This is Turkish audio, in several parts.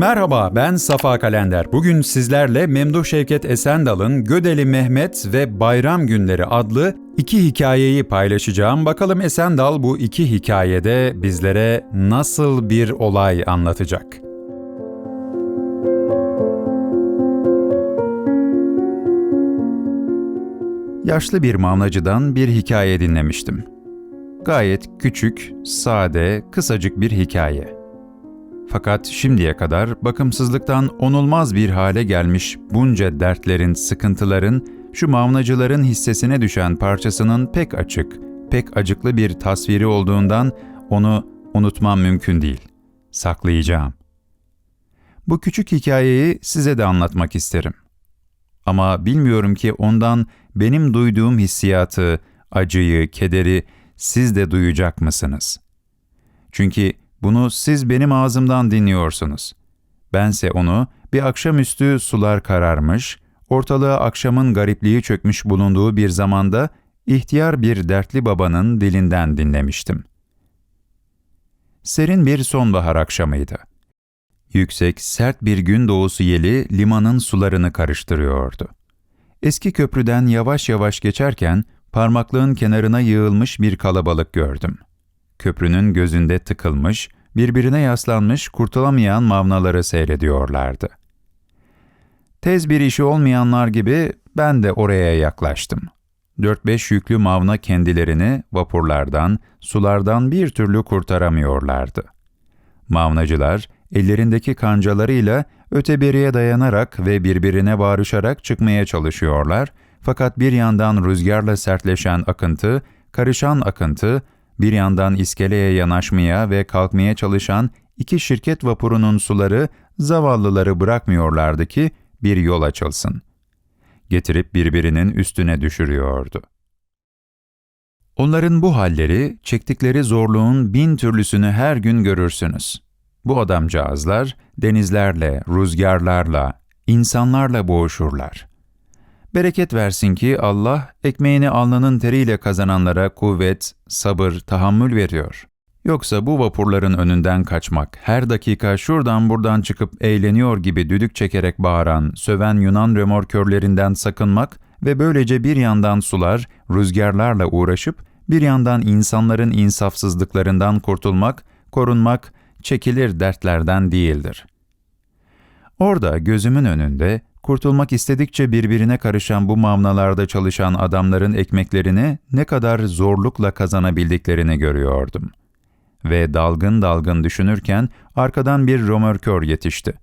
Merhaba ben Safa Kalender. Bugün sizlerle Memduh Şevket Esendal'ın Gödeli Mehmet ve Bayram Günleri adlı iki hikayeyi paylaşacağım. Bakalım Esendal bu iki hikayede bizlere nasıl bir olay anlatacak? Yaşlı bir mavnacıdan bir hikaye dinlemiştim. Gayet küçük, sade, kısacık bir hikaye. Fakat şimdiye kadar bakımsızlıktan onulmaz bir hale gelmiş bunca dertlerin, sıkıntıların, şu mavnacıların hissesine düşen parçasının pek açık, pek acıklı bir tasviri olduğundan onu unutmam mümkün değil. Saklayacağım. Bu küçük hikayeyi size de anlatmak isterim. Ama bilmiyorum ki ondan benim duyduğum hissiyatı, acıyı, kederi siz de duyacak mısınız? Çünkü bunu siz benim ağzımdan dinliyorsunuz. Bense onu bir akşamüstü sular kararmış, ortalığa akşamın garipliği çökmüş bulunduğu bir zamanda ihtiyar bir dertli babanın dilinden dinlemiştim. Serin bir sonbahar akşamıydı. Yüksek, sert bir gün doğusu yeli limanın sularını karıştırıyordu. Eski köprüden yavaş yavaş geçerken parmaklığın kenarına yığılmış bir kalabalık gördüm. Köprünün gözünde tıkılmış, birbirine yaslanmış kurtulamayan mavnaları seyrediyorlardı. Tez bir işi olmayanlar gibi ben de oraya yaklaştım. Dört beş yüklü mavna kendilerini vapurlardan, sulardan bir türlü kurtaramıyorlardı. Mavnacılar ellerindeki kancalarıyla öteberiye dayanarak ve birbirine bağırışarak çıkmaya çalışıyorlar fakat bir yandan rüzgarla sertleşen akıntı, karışan akıntı, bir yandan iskeleye yanaşmaya ve kalkmaya çalışan iki şirket vapurunun suları zavallıları bırakmıyorlardı ki bir yol açılsın. Getirip birbirinin üstüne düşürüyordu. Onların bu halleri, çektikleri zorluğun bin türlüsünü her gün görürsünüz. Bu adamcağızlar denizlerle, rüzgarlarla, insanlarla boğuşurlar. Bereket versin ki Allah ekmeğini alnının teriyle kazananlara kuvvet, sabır, tahammül veriyor. Yoksa bu vapurların önünden kaçmak, her dakika şuradan buradan çıkıp eğleniyor gibi düdük çekerek bağıran, söven Yunan römorkörlerinden sakınmak ve böylece bir yandan sular, rüzgarlarla uğraşıp bir yandan insanların insafsızlıklarından kurtulmak, korunmak, çekilir dertlerden değildir. Orada gözümün önünde kurtulmak istedikçe birbirine karışan bu mavnalarda çalışan adamların ekmeklerini ne kadar zorlukla kazanabildiklerini görüyordum. Ve dalgın dalgın düşünürken arkadan bir romörkör yetişti.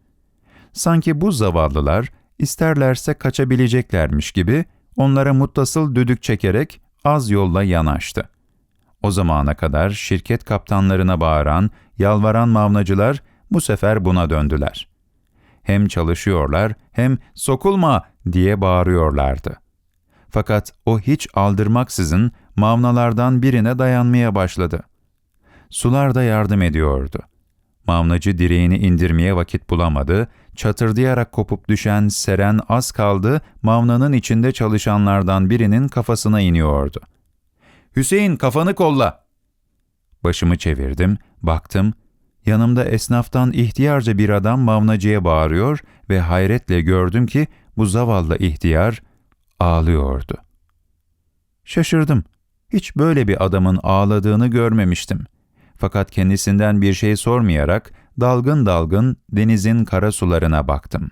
Sanki bu zavallılar isterlerse kaçabileceklermiş gibi onlara muttasıl düdük çekerek az yolla yanaştı. O zamana kadar şirket kaptanlarına bağıran, yalvaran mavnacılar bu sefer buna döndüler. Hem çalışıyorlar hem sokulma diye bağırıyorlardı. Fakat o hiç aldırmaksızın mavnalardan birine dayanmaya başladı. Sular da yardım ediyordu. Mavnacı direğini indirmeye vakit bulamadı, çatırdayarak kopup düşen Seren az kaldı, mavnanın içinde çalışanlardan birinin kafasına iniyordu. ''Hüseyin kafanı kolla!'' Başımı çevirdim, baktım, yanımda esnaftan ihtiyarca bir adam mavnacıya bağırıyor ve hayretle gördüm ki bu zavallı ihtiyar ağlıyordu. Şaşırdım. Hiç böyle bir adamın ağladığını görmemiştim. Fakat kendisinden bir şey sormayarak dalgın dalgın denizin kara sularına baktım.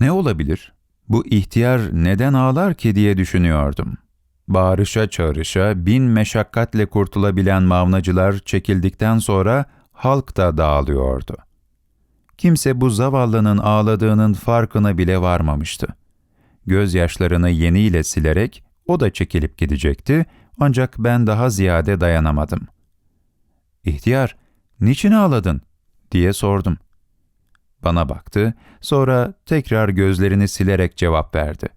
Ne olabilir? Bu ihtiyar neden ağlar ki diye düşünüyordum. Bağırışa çağrışa bin meşakkatle kurtulabilen mavnacılar çekildikten sonra halk da dağılıyordu. Kimse bu zavallının ağladığının farkına bile varmamıştı. Gözyaşlarını yeniyle silerek o da çekilip gidecekti ancak ben daha ziyade dayanamadım. İhtiyar, niçin ağladın? diye sordum. Bana baktı, sonra tekrar gözlerini silerek cevap verdi.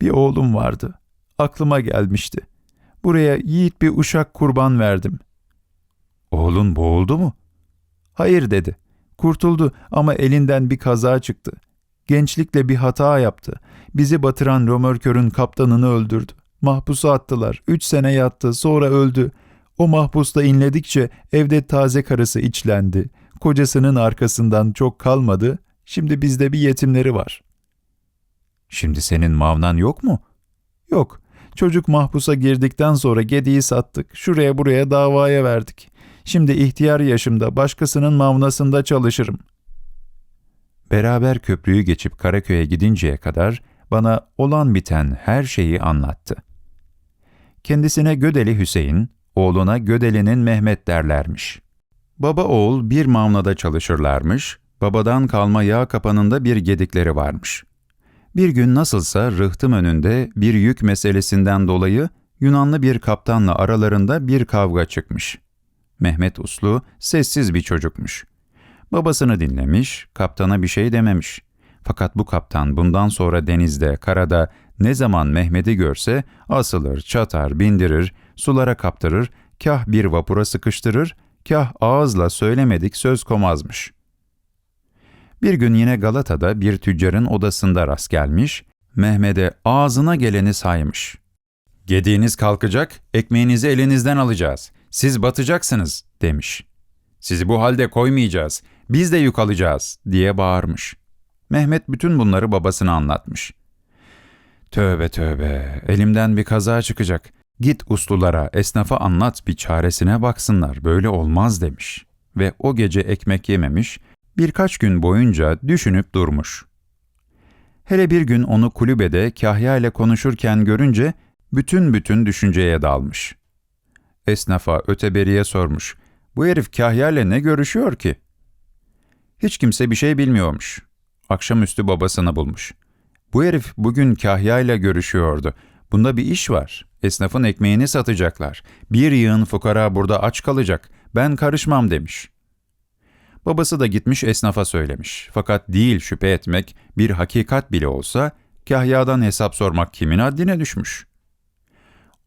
Bir oğlum vardı, aklıma gelmişti. Buraya yiğit bir uşak kurban verdim. Oğlun boğuldu mu? Hayır dedi. Kurtuldu ama elinden bir kaza çıktı. Gençlikle bir hata yaptı. Bizi batıran römörkörün kaptanını öldürdü. Mahpusa attılar. Üç sene yattı, sonra öldü. O mahpusta inledikçe evde taze karısı içlendi. Kocasının arkasından çok kalmadı, şimdi bizde bir yetimleri var. Şimdi senin mavnan yok mu? Yok. Çocuk mahpusa girdikten sonra gediği sattık. Şuraya buraya davaya verdik. Şimdi ihtiyar yaşımda başkasının mavnasında çalışırım. Beraber köprüyü geçip Karaköy'e gidinceye kadar bana olan biten her şeyi anlattı. Kendisine Gödeli Hüseyin, oğluna Gödeli'nin Mehmet derlermiş. Baba oğul bir mavnada çalışırlarmış, babadan kalma yağ kapanında bir gedikleri varmış. Bir gün nasılsa rıhtım önünde bir yük meselesinden dolayı Yunanlı bir kaptanla aralarında bir kavga çıkmış. Mehmet Uslu sessiz bir çocukmuş. Babasını dinlemiş, kaptana bir şey dememiş. Fakat bu kaptan bundan sonra denizde, karada ne zaman Mehmet'i görse asılır, çatar, bindirir, sulara kaptırır, kah bir vapura sıkıştırır, kah ağızla söylemedik söz komazmış. Bir gün yine Galata'da bir tüccarın odasında rast gelmiş, Mehmet'e ağzına geleni saymış. Gediğiniz kalkacak, ekmeğinizi elinizden alacağız. Siz batacaksınız, demiş. Sizi bu halde koymayacağız, biz de yük alacağız, diye bağırmış. Mehmet bütün bunları babasına anlatmış. Tövbe tövbe, elimden bir kaza çıkacak. Git uslulara, esnafa anlat bir çaresine baksınlar, böyle olmaz demiş. Ve o gece ekmek yememiş, birkaç gün boyunca düşünüp durmuş. Hele bir gün onu kulübede Kahya ile konuşurken görünce bütün bütün düşünceye dalmış. Esnafa öteberiye sormuş. Bu herif Kahya ile ne görüşüyor ki? Hiç kimse bir şey bilmiyormuş. Akşamüstü babasını bulmuş. Bu herif bugün Kahya ile görüşüyordu. Bunda bir iş var. Esnafın ekmeğini satacaklar. Bir yığın fukara burada aç kalacak. Ben karışmam demiş. Babası da gitmiş esnafa söylemiş. Fakat değil şüphe etmek, bir hakikat bile olsa, Kahya'dan hesap sormak kimin haddine düşmüş?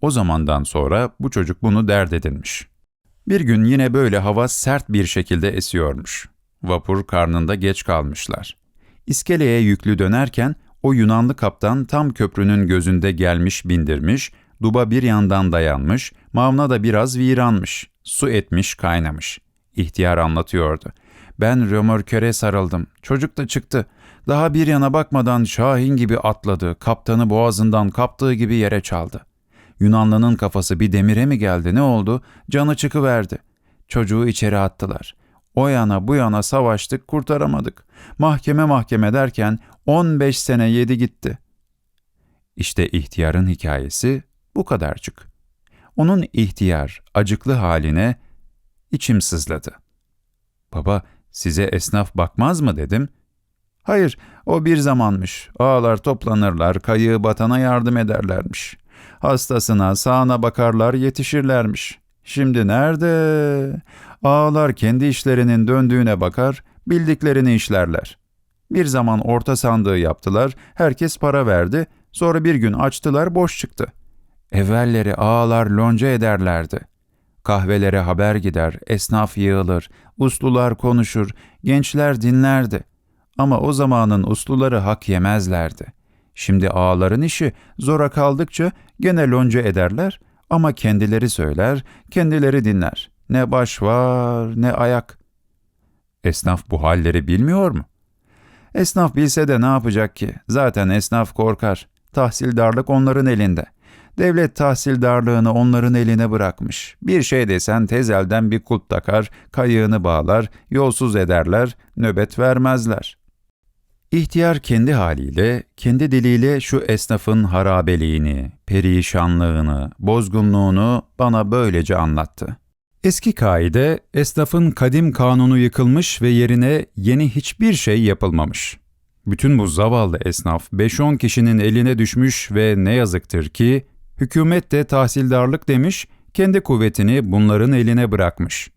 O zamandan sonra bu çocuk bunu dert edinmiş. Bir gün yine böyle hava sert bir şekilde esiyormuş. Vapur karnında geç kalmışlar. İskeleye yüklü dönerken o Yunanlı kaptan tam köprünün gözünde gelmiş bindirmiş, duba bir yandan dayanmış, mavna da biraz viranmış, su etmiş kaynamış. İhtiyar anlatıyordu. Ben römorköre sarıldım, çocuk da çıktı. Daha bir yana bakmadan Şahin gibi atladı, kaptanı boğazından kaptığı gibi yere çaldı. Yunanlının kafası bir demire mi geldi ne oldu? Canı çıkıverdi. Çocuğu içeri attılar. O yana bu yana savaştık kurtaramadık. Mahkeme mahkeme derken 15 sene yedi gitti. İşte ihtiyarın hikayesi bu kadarcık. Onun ihtiyar, acıklı haline içim sızladı. Baba size esnaf bakmaz mı dedim. Hayır o bir zamanmış. Ağalar toplanırlar kayığı batana yardım ederlermiş. Hastasına sağına bakarlar yetişirlermiş. Şimdi nerede? Ağalar kendi işlerinin döndüğüne bakar, bildiklerini işlerler. Bir zaman orta sandığı yaptılar, herkes para verdi, sonra bir gün açtılar boş çıktı. Evvelleri ağalar lonca ederlerdi. Kahvelere haber gider, esnaf yığılır, uslular konuşur, gençler dinlerdi. Ama o zamanın usluları hak yemezlerdi. Şimdi ağaların işi zora kaldıkça gene lonca ederler ama kendileri söyler, kendileri dinler. Ne baş var ne ayak. Esnaf bu halleri bilmiyor mu? Esnaf bilse de ne yapacak ki? Zaten esnaf korkar. Tahsildarlık onların elinde. Devlet tahsildarlığını onların eline bırakmış. Bir şey desen tezelden bir kulp takar, kayığını bağlar, yolsuz ederler, nöbet vermezler. İhtiyar kendi haliyle, kendi diliyle şu esnafın harabeliğini, perişanlığını, bozgunluğunu bana böylece anlattı. Eski kaide, esnafın kadim kanunu yıkılmış ve yerine yeni hiçbir şey yapılmamış. Bütün bu zavallı esnaf 5-10 kişinin eline düşmüş ve ne yazıktır ki hükümet de tahsildarlık demiş, kendi kuvvetini bunların eline bırakmış.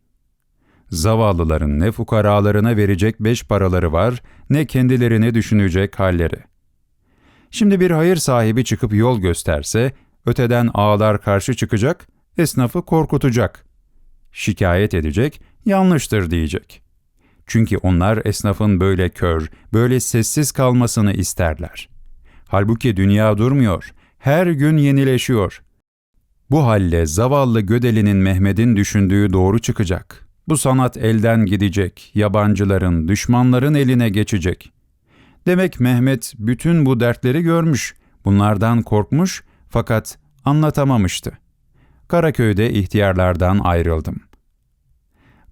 Zavallıların ne fukaralarına verecek beş paraları var, ne kendilerini düşünecek halleri. Şimdi bir hayır sahibi çıkıp yol gösterse, öteden ağlar karşı çıkacak, esnafı korkutacak şikayet edecek, yanlıştır diyecek. Çünkü onlar esnafın böyle kör, böyle sessiz kalmasını isterler. Halbuki dünya durmuyor, her gün yenileşiyor. Bu halle zavallı Gödeli'nin Mehmet'in düşündüğü doğru çıkacak. Bu sanat elden gidecek, yabancıların, düşmanların eline geçecek. Demek Mehmet bütün bu dertleri görmüş, bunlardan korkmuş fakat anlatamamıştı. Karaköy'de ihtiyarlardan ayrıldım.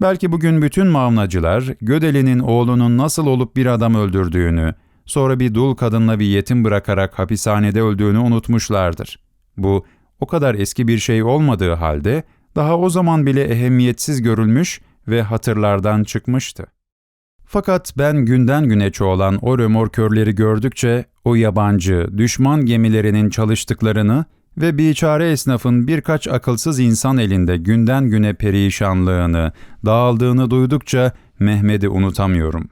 Belki bugün bütün mavnacılar Gödeli'nin oğlunun nasıl olup bir adam öldürdüğünü, sonra bir dul kadınla bir yetim bırakarak hapishanede öldüğünü unutmuşlardır. Bu o kadar eski bir şey olmadığı halde daha o zaman bile ehemmiyetsiz görülmüş ve hatırlardan çıkmıştı. Fakat ben günden güne çoğalan o römorkörleri gördükçe o yabancı, düşman gemilerinin çalıştıklarını ve biçare esnafın birkaç akılsız insan elinde günden güne perişanlığını, dağıldığını duydukça Mehmet'i unutamıyorum.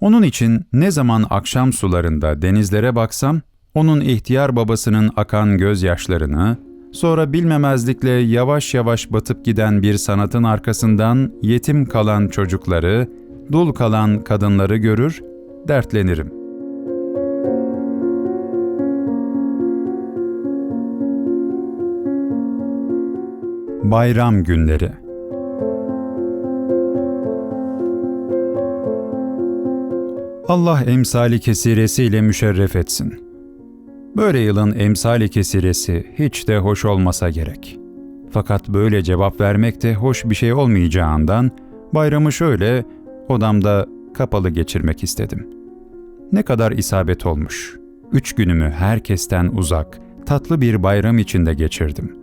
Onun için ne zaman akşam sularında denizlere baksam, onun ihtiyar babasının akan gözyaşlarını, sonra bilmemezlikle yavaş yavaş batıp giden bir sanatın arkasından yetim kalan çocukları, dul kalan kadınları görür, dertlenirim. Bayram Günleri Allah emsali kesiresiyle müşerref etsin. Böyle yılın emsali kesiresi hiç de hoş olmasa gerek. Fakat böyle cevap vermek de hoş bir şey olmayacağından bayramı şöyle odamda kapalı geçirmek istedim. Ne kadar isabet olmuş. Üç günümü herkesten uzak, tatlı bir bayram içinde geçirdim.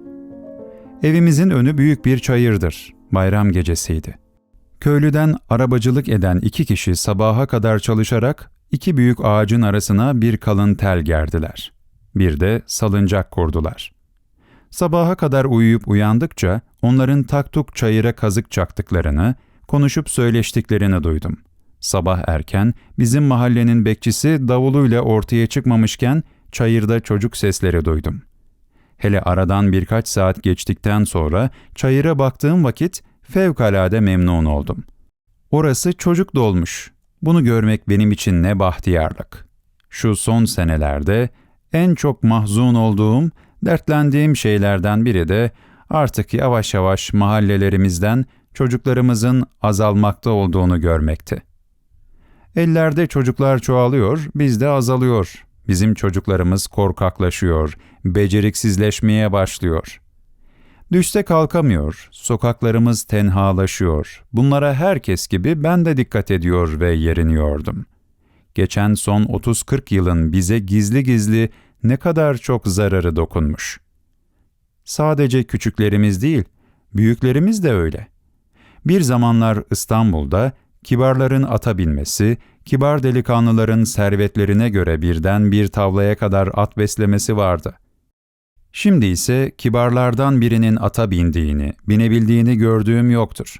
Evimizin önü büyük bir çayırdır. Bayram gecesiydi. Köylüden arabacılık eden iki kişi sabaha kadar çalışarak iki büyük ağacın arasına bir kalın tel gerdiler. Bir de salıncak kurdular. Sabaha kadar uyuyup uyandıkça onların taktuk çayıra kazık çaktıklarını, konuşup söyleştiklerini duydum. Sabah erken bizim mahallenin bekçisi davuluyla ortaya çıkmamışken çayırda çocuk sesleri duydum. Hele aradan birkaç saat geçtikten sonra çayıra baktığım vakit fevkalade memnun oldum. Orası çocuk dolmuş. Bunu görmek benim için ne bahtiyarlık. Şu son senelerde en çok mahzun olduğum, dertlendiğim şeylerden biri de artık yavaş yavaş mahallelerimizden çocuklarımızın azalmakta olduğunu görmekti. Ellerde çocuklar çoğalıyor, bizde azalıyor. Bizim çocuklarımız korkaklaşıyor, beceriksizleşmeye başlıyor. Düşse kalkamıyor, sokaklarımız tenhalaşıyor. Bunlara herkes gibi ben de dikkat ediyor ve yeriniyordum. Geçen son 30-40 yılın bize gizli gizli ne kadar çok zararı dokunmuş. Sadece küçüklerimiz değil, büyüklerimiz de öyle. Bir zamanlar İstanbul'da kibarların ata binmesi, kibar delikanlıların servetlerine göre birden bir tavlaya kadar at beslemesi vardı. Şimdi ise kibarlardan birinin ata bindiğini, binebildiğini gördüğüm yoktur.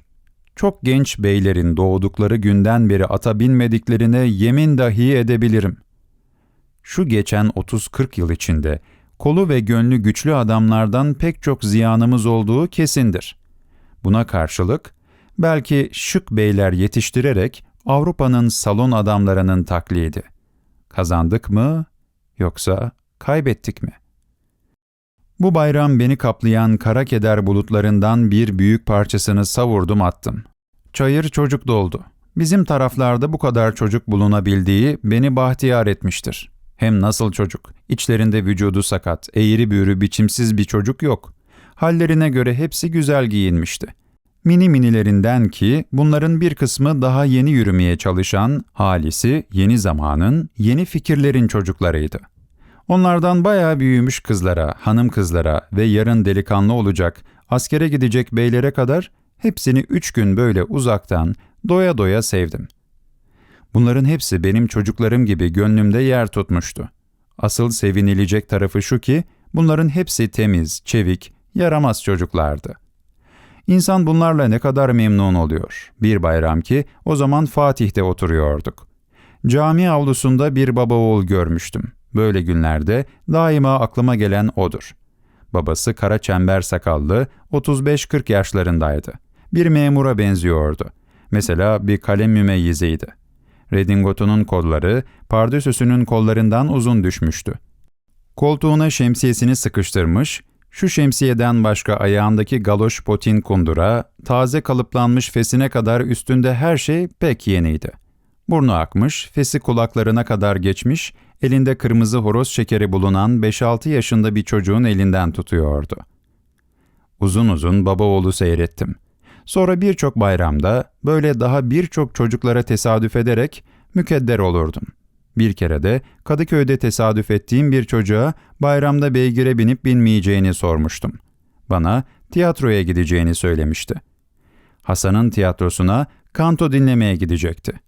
Çok genç beylerin doğdukları günden beri ata binmediklerine yemin dahi edebilirim. Şu geçen 30-40 yıl içinde kolu ve gönlü güçlü adamlardan pek çok ziyanımız olduğu kesindir. Buna karşılık belki şık beyler yetiştirerek Avrupa'nın salon adamlarının taklidi. Kazandık mı yoksa kaybettik mi? Bu bayram beni kaplayan kara keder bulutlarından bir büyük parçasını savurdum attım. Çayır çocuk doldu. Bizim taraflarda bu kadar çocuk bulunabildiği beni bahtiyar etmiştir. Hem nasıl çocuk? İçlerinde vücudu sakat, eğri büğrü biçimsiz bir çocuk yok. Hallerine göre hepsi güzel giyinmişti. Mini minilerinden ki bunların bir kısmı daha yeni yürümeye çalışan, halisi yeni zamanın, yeni fikirlerin çocuklarıydı. Onlardan bayağı büyümüş kızlara, hanım kızlara ve yarın delikanlı olacak, askere gidecek beylere kadar hepsini üç gün böyle uzaktan, doya doya sevdim. Bunların hepsi benim çocuklarım gibi gönlümde yer tutmuştu. Asıl sevinilecek tarafı şu ki, bunların hepsi temiz, çevik, yaramaz çocuklardı. İnsan bunlarla ne kadar memnun oluyor. Bir bayram ki o zaman Fatih'te oturuyorduk. Cami avlusunda bir baba oğul görmüştüm. Böyle günlerde daima aklıma gelen odur. Babası kara çember sakallı, 35-40 yaşlarındaydı. Bir memura benziyordu. Mesela bir kalem mümeyyizeydi. Redingotunun kolları, pardösüsünün kollarından uzun düşmüştü. Koltuğuna şemsiyesini sıkıştırmış, Şu şemsiyeden başka ayağındaki galoş potin kundura, taze kalıplanmış fesine kadar üstünde her şey pek yeniydi. Burnu akmış, fesi kulaklarına kadar geçmiş, elinde kırmızı horoz şekeri bulunan 5-6 yaşında bir çocuğun elinden tutuyordu. Uzun uzun baba oğlu seyrettim. Sonra birçok bayramda böyle daha birçok çocuklara tesadüf ederek mükedder olurdum. Bir kere de Kadıköy'de tesadüf ettiğim bir çocuğa bayramda beygire binip binmeyeceğini sormuştum. Bana tiyatroya gideceğini söylemişti. Hasan'ın tiyatrosuna kanto dinlemeye gidecekti.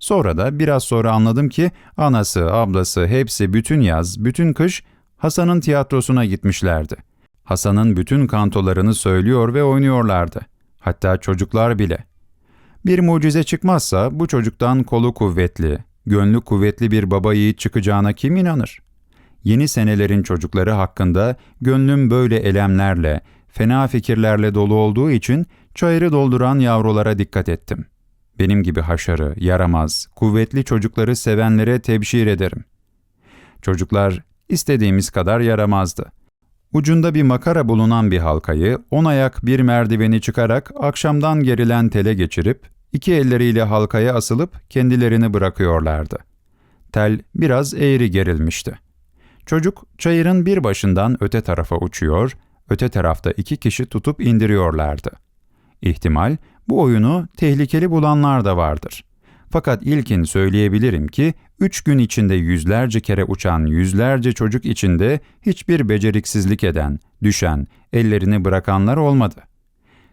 Sonra da biraz sonra anladım ki anası, ablası hepsi bütün yaz, bütün kış Hasan'ın tiyatrosuna gitmişlerdi. Hasan'ın bütün kantolarını söylüyor ve oynuyorlardı. Hatta çocuklar bile. Bir mucize çıkmazsa bu çocuktan kolu kuvvetli, gönlü kuvvetli bir baba yiğit çıkacağına kim inanır? Yeni senelerin çocukları hakkında gönlüm böyle elemlerle, fena fikirlerle dolu olduğu için çayırı dolduran yavrulara dikkat ettim. Benim gibi haşarı, yaramaz, kuvvetli çocukları sevenlere tebşir ederim. Çocuklar istediğimiz kadar yaramazdı. Ucunda bir makara bulunan bir halkayı, on ayak bir merdiveni çıkarak akşamdan gerilen tele geçirip, iki elleriyle halkaya asılıp kendilerini bırakıyorlardı. Tel biraz eğri gerilmişti. Çocuk çayırın bir başından öte tarafa uçuyor, öte tarafta iki kişi tutup indiriyorlardı. İhtimal bu oyunu tehlikeli bulanlar da vardır. Fakat ilkin söyleyebilirim ki, üç gün içinde yüzlerce kere uçan yüzlerce çocuk içinde hiçbir beceriksizlik eden, düşen, ellerini bırakanlar olmadı.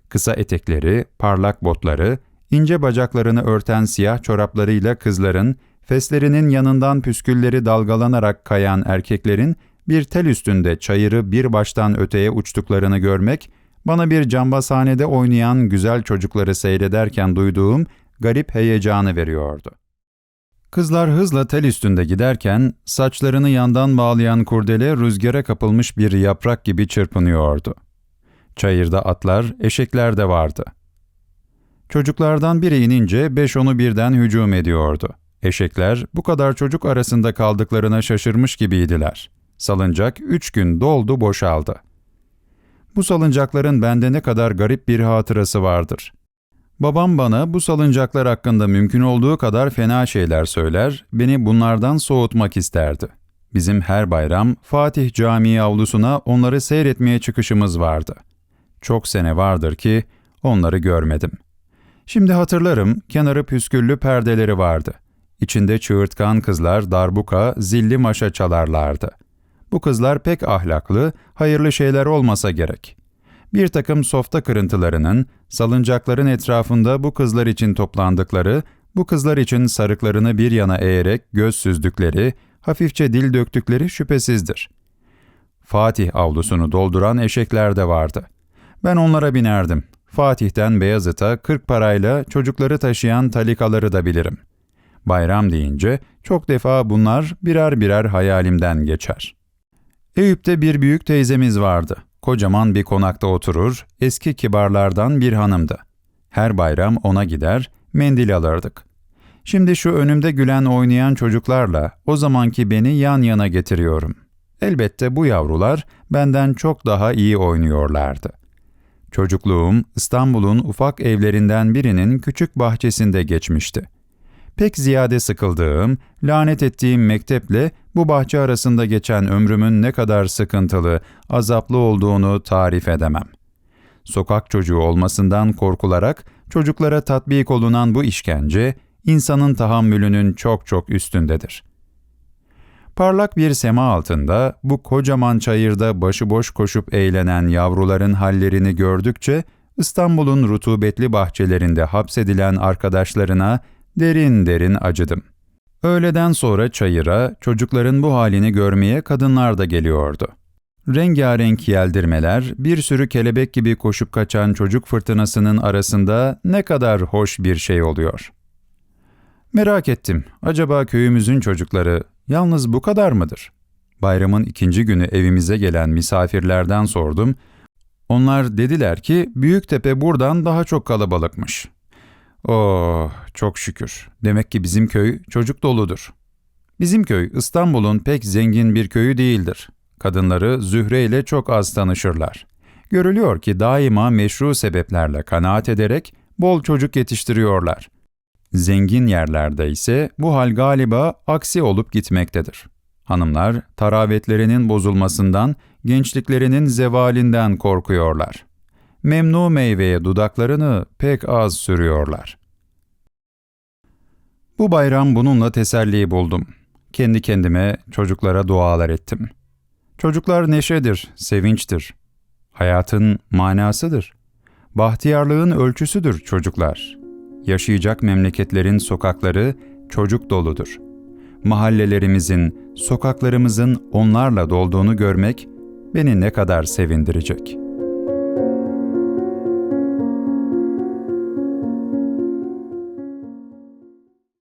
Kısa etekleri, parlak botları, ince bacaklarını örten siyah çoraplarıyla kızların, feslerinin yanından püskülleri dalgalanarak kayan erkeklerin bir tel üstünde çayırı bir baştan öteye uçtuklarını görmek, bana bir cambazhanede oynayan güzel çocukları seyrederken duyduğum garip heyecanı veriyordu. Kızlar hızla tel üstünde giderken saçlarını yandan bağlayan kurdele rüzgara kapılmış bir yaprak gibi çırpınıyordu. Çayırda atlar, eşekler de vardı. Çocuklardan biri inince beş onu birden hücum ediyordu. Eşekler bu kadar çocuk arasında kaldıklarına şaşırmış gibiydiler. Salıncak üç gün doldu boşaldı. Bu salıncakların bende ne kadar garip bir hatırası vardır. Babam bana bu salıncaklar hakkında mümkün olduğu kadar fena şeyler söyler, beni bunlardan soğutmak isterdi. Bizim her bayram Fatih Camii avlusuna onları seyretmeye çıkışımız vardı. Çok sene vardır ki onları görmedim. Şimdi hatırlarım kenarı püsküllü perdeleri vardı. İçinde çığırtkan kızlar darbuka, zilli maşa çalarlardı. Bu kızlar pek ahlaklı, hayırlı şeyler olmasa gerek. Bir takım softa kırıntılarının, salıncakların etrafında bu kızlar için toplandıkları, bu kızlar için sarıklarını bir yana eğerek göz süzdükleri, hafifçe dil döktükleri şüphesizdir. Fatih avlusunu dolduran eşekler de vardı. Ben onlara binerdim. Fatih'ten Beyazıt'a 40 parayla çocukları taşıyan talikaları da bilirim. Bayram deyince çok defa bunlar birer birer hayalimden geçer. Eyüp'te bir büyük teyzemiz vardı. Kocaman bir konakta oturur, eski kibarlardan bir hanımdı. Her bayram ona gider, mendil alırdık. Şimdi şu önümde gülen oynayan çocuklarla o zamanki beni yan yana getiriyorum. Elbette bu yavrular benden çok daha iyi oynuyorlardı. Çocukluğum İstanbul'un ufak evlerinden birinin küçük bahçesinde geçmişti. Pek ziyade sıkıldığım, lanet ettiğim mekteple bu bahçe arasında geçen ömrümün ne kadar sıkıntılı, azaplı olduğunu tarif edemem. Sokak çocuğu olmasından korkularak çocuklara tatbik olunan bu işkence, insanın tahammülünün çok çok üstündedir. Parlak bir sema altında bu kocaman çayırda başıboş koşup eğlenen yavruların hallerini gördükçe İstanbul'un rutubetli bahçelerinde hapsedilen arkadaşlarına derin derin acıdım. Öğleden sonra çayıra çocukların bu halini görmeye kadınlar da geliyordu. Rengarenk yeldirmeler, bir sürü kelebek gibi koşup kaçan çocuk fırtınasının arasında ne kadar hoş bir şey oluyor. Merak ettim, acaba köyümüzün çocukları yalnız bu kadar mıdır? Bayramın ikinci günü evimize gelen misafirlerden sordum. Onlar dediler ki Büyüktepe buradan daha çok kalabalıkmış. Oh, çok şükür. Demek ki bizim köy çocuk doludur. Bizim köy İstanbul'un pek zengin bir köyü değildir. kadınları Zühre ile çok az tanışırlar. Görülüyor ki daima meşru sebeplerle kanaat ederek bol çocuk yetiştiriyorlar. Zengin yerlerde ise bu hal galiba aksi olup gitmektedir. Hanımlar taravetlerinin bozulmasından, gençliklerinin zevalinden korkuyorlar. Memnu meyveye dudaklarını pek az sürüyorlar. Bu bayram bununla teselli buldum. Kendi kendime çocuklara dualar ettim. Çocuklar neşedir, sevinçtir. Hayatın manasıdır. Bahtiyarlığın ölçüsüdür çocuklar. Yaşayacak memleketlerin sokakları çocuk doludur. Mahallelerimizin, sokaklarımızın onlarla dolduğunu görmek beni ne kadar sevindirecek.''